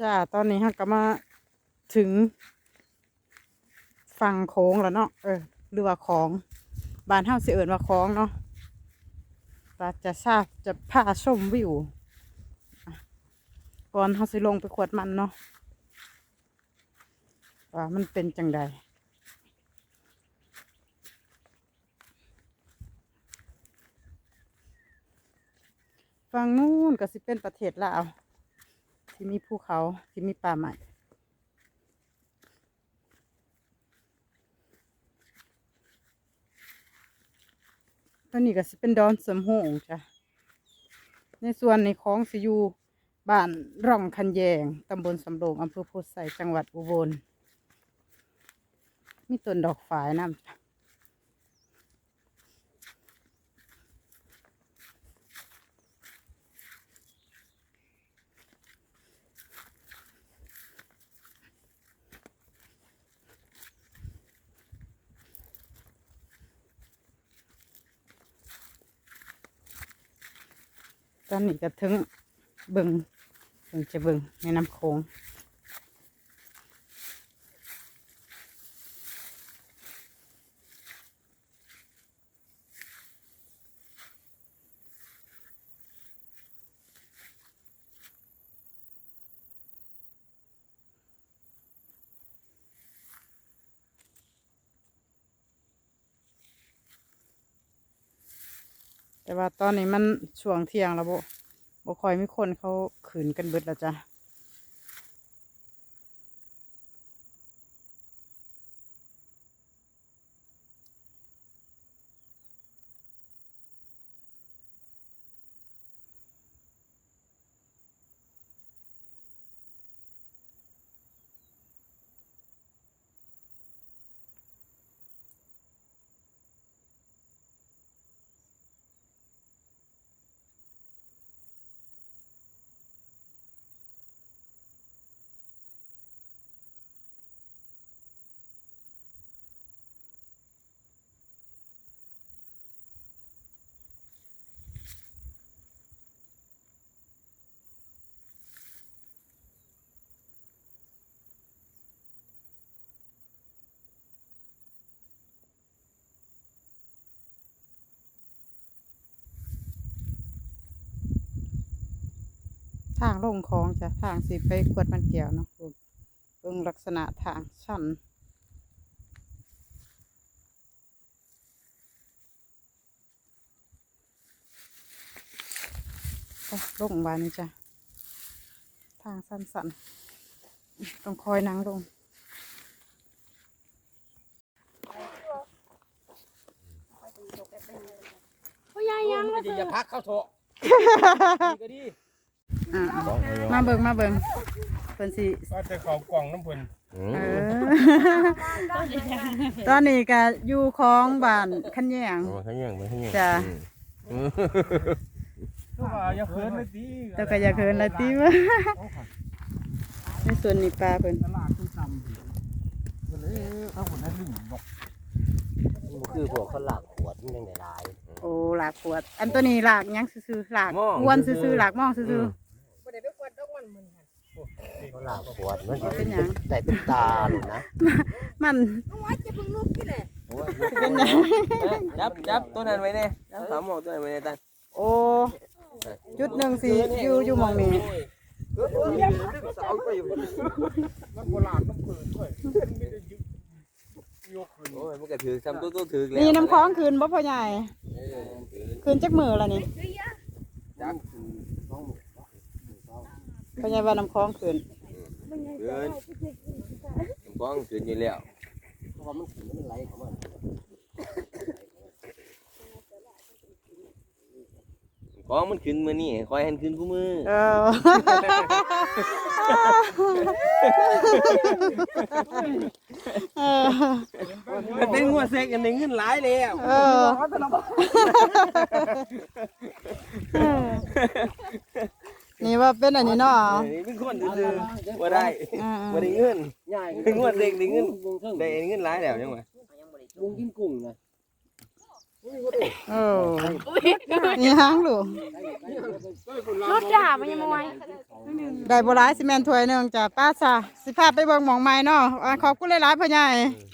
จ้าตอนนี้ฮะก็มาถึงฝั่งโค้งแล้วเนาะเออหรือว่าของบานเฮาสิเอิญว่าของเนาะตาจะทราบจะพาชมวิวก่อนเฮาสิลงไปขวดมันเนาะว่ามันเป็นจังใดฝั่งนู้นก็สิเป็นประเทศลาว ที่มีภูเขาที่มีป่าไม้ตัวนี้ก็สิเป็นดอนสมโหงจ้ะ ในส่วนในของสิอยู่บ้านร่องคันแยงตำบลสำโรงอำเภอโพธิ์ไซจังหวัดอุบล มีต้นดอกฝายน้ำจ้ะ ตอนนี้ก็ถึงเบิงเบิงจะเบิงในน้ำโขง แต่ว่าตอนนี้มันช่วงเที่ยงแล้วบ่บ่ค่อยมีคนเขาขืนกันเบิดแล้วจ้ะางลงคลองจ้ะทางสิไปขวดมันเกี่ยวเนาะเบิ่งลักษณะทางชันโอ้ลงบานนี้จ้ะทางสั้นๆต้องคอยนั่งลงพ่อยายยังมาดีอย่าพักเข้าโถก็ดี อ่ามาเบิ่งมาเบิ่งเพิ่นสิก็จะเขากล่องน้ำเพิ่นเออตอนนี้ก็อยู่ของบ้านขันแยงมาขยังมาขยังจ้ะ อืมก็ว่าอย่าเพิ่นเลยดีแต่ก็อยากเห็นละติวะในส่วนนี้ปลาเพิ่นตลาดตุ้ซ้ำก็เลยเอาคนนั้นลิงบอกมันคือพวกเขาหลักขวดมันยังได้หลาย โอ้หลากขวด อันตัวนี้หลากหยังซื่อๆหลากอ้วนซื่อๆหลากมองซื่อ เขาหลักขวดมันสิเป็นหยังแต่ตุ๊กตาหนูนะๆมันโอ้ยเป็นหยังจับจับตัวนั้นไว้เนี่ยจับสามหมอกตัวนั้นไว้เนี่ยตันโอ้จุดหนึ่งสิอยู่อยู่หมองนี้มันโบราณน้ำเพิ่นด้วยไม่ได้ยึดยกขึ้นโอ้ยมันก็ถือทำตัวตัวถือแล้วนี่น้ำคล้องคืนบ่พ่อใหญ่เออถือคืนจักมือละนี่ จับถือต้อง พ่อใหญ่ว่าน้ำคล้องคืนเกินฟ้องถืออยู่แล้วเพราะว่ามันถือมันไหลของมันของมันขึ้นมือนี่คอยให้มันขึ้นกูมือเออเออมันเป็นงัวเซ็กกันในเงินหลายแล้วเออ นี่ว่าเป็นอันนี้เนาะนี่เป็นคนซื่อๆบ่ได้อ่าบ่ได้เงินง่ายเป็นงวดเด็กได้เงินได้เงินหลายแล้วจังหวะวงกินกุ้งนะเออนี่หางลูกรถจ่ามันยังมาไว้ได้บ่หลายสิแม่นถ้วยหนึงจ้ะป้าซะสิพาไปเบิ่งหมองใหม่เนาะอ่าขอบคุณหลายๆพ่อใหญ่เ